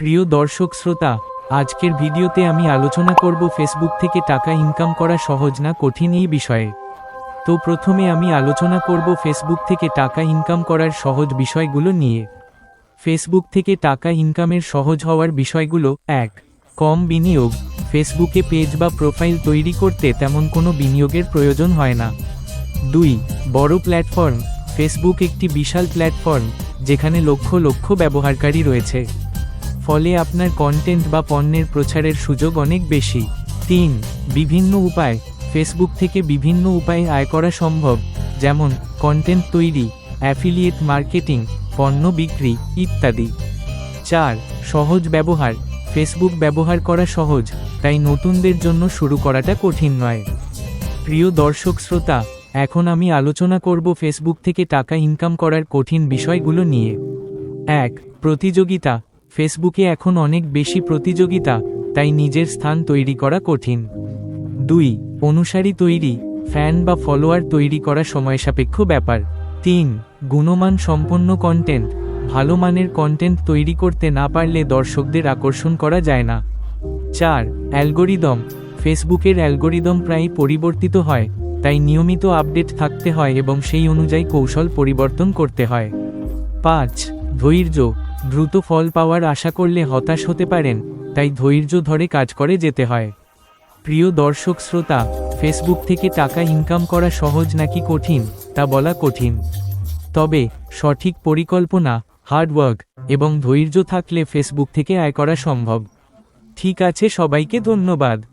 প্রিয় দর্শক শ্রোতা, আজকের ভিডিওতে আমি আলোচনা করব ফেসবুক থেকে টাকা ইনকাম করা সহজ না কঠিন এই বিষয়ে। তো প্রথমে আমি আলোচনা করব ফেসবুক থেকে টাকা ইনকাম করার সহজ বিষয়গুলো নিয়ে। ফেসবুক থেকে টাকা ইনকামের সহজ হওয়ার বিষয়গুলো, এক, কম বিনিয়োগ। ফেসবুকে পেজ বা প্রোফাইল তৈরি করতে তেমন কোনো বিনিয়োগের প্রয়োজন হয় না। দুই, বড় প্ল্যাটফর্ম ফেসবুক একটি বিশাল প্ল্যাটফর্ম যেখানে লক্ষ লক্ষ ব্যবহারকারী রয়েছে। ফলে আপনার কন্টেন্ট বা পণ্যের প্রচারের সুযোগ অনেক বেশি। তিন, বিভিন্ন উপায়। ফেসবুক থেকে বিভিন্ন উপায়ে আয় করা সম্ভব। যেমন কন্টেন্ট তৈরি অ্যাফিলিয়েট মার্কেটিং পণ্য বিক্রি ইত্যাদি। চার, সহজ ব্যবহার। ফেসবুক ব্যবহার করা সহজ, তাই নতুনদের জন্য শুরু করাটা কঠিন নয়। প্রিয় দর্শক শ্রোতা, এখন আমি আলোচনা করব ফেসবুক থেকে টাকা ইনকাম করার কঠিন বিষয়গুলো নিয়ে। এক, প্রতিযোগিতা। ফেসবুকে এখন অনেক বেশি প্রতিযোগিতা, তাই নিজের স্থান তৈরি করা কঠিন। দুই, অনুসারী তৈরি, ফ্যান বা ফলোয়ার তৈরি করা সময়সাপেক্ষ ব্যাপার। তিন, গুণমান সম্পন্ন কন্টেন্ট ভালো মানের কন্টেন্ট তৈরি করতে না পারলে দর্শকদের আকর্ষণ করা যায় না। চার, অ্যালগোরিদম, ফেসবুকের অ্যালগোরিদম প্রায়ই পরিবর্তিত হয়, তাই নিয়মিত আপডেট থাকতে হয় এবং সেই অনুযায়ী কৌশল পরিবর্তন করতে হয়। পাঁচ, ধৈর্য দ্রুত ফল পাওয়ার আশা করলে হতাশ হতে পারেন, তাই ধৈর্য ধরে কাজ করে যেতে হয়। প্রিয় দর্শক শ্রোতা ফেসবুক থেকে টাকা ইনকাম করা সহজ নাকি কঠিন, তা বলা কঠিন। তবে, সঠিক পরিকল্পনা হার্ডওয়ার্ক এবং ধৈর্য থাকলে ফেসবুক থেকে আয় করা সম্ভব। ঠিক আছে, সবাইকে ধন্যবাদ।